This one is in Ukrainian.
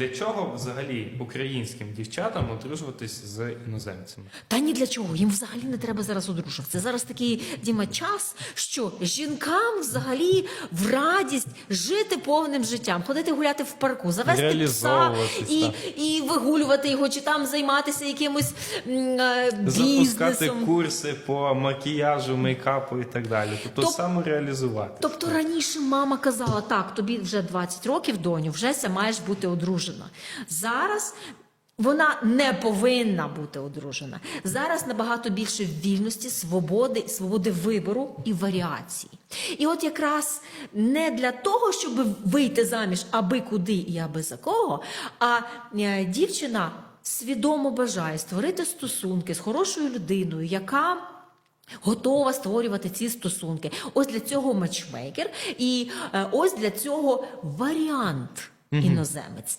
для чого взагалі українським дівчатам одружуватись з іноземцями? Та ні для чого, їм взагалі не треба зараз одружуватися. Зараз такий Діма час, що жінкам взагалі в радість жити повним життям, ходити гуляти в парку, завести пса і, так. і вигулювати його, чи там займатися якимось м, е, Запускати курси по макіяжу, мейкапу і так далі. Тобто Тоб- самореалізувати. Тобто раніше мама казала, так, тобі вже 20 років, доню, вже ся маєш бути одружена. Зараз вона не повинна бути одружена. Зараз набагато більше вільності, свободи, свободи вибору і варіації. І от якраз не для того, щоб вийти заміж аби куди і аби за кого, а е, дівчина свідомо бажає створити стосунки з хорошою людиною, яка готова створювати ці стосунки. Ось для цього матчмейкер, і е, ось для цього варіант іноземець.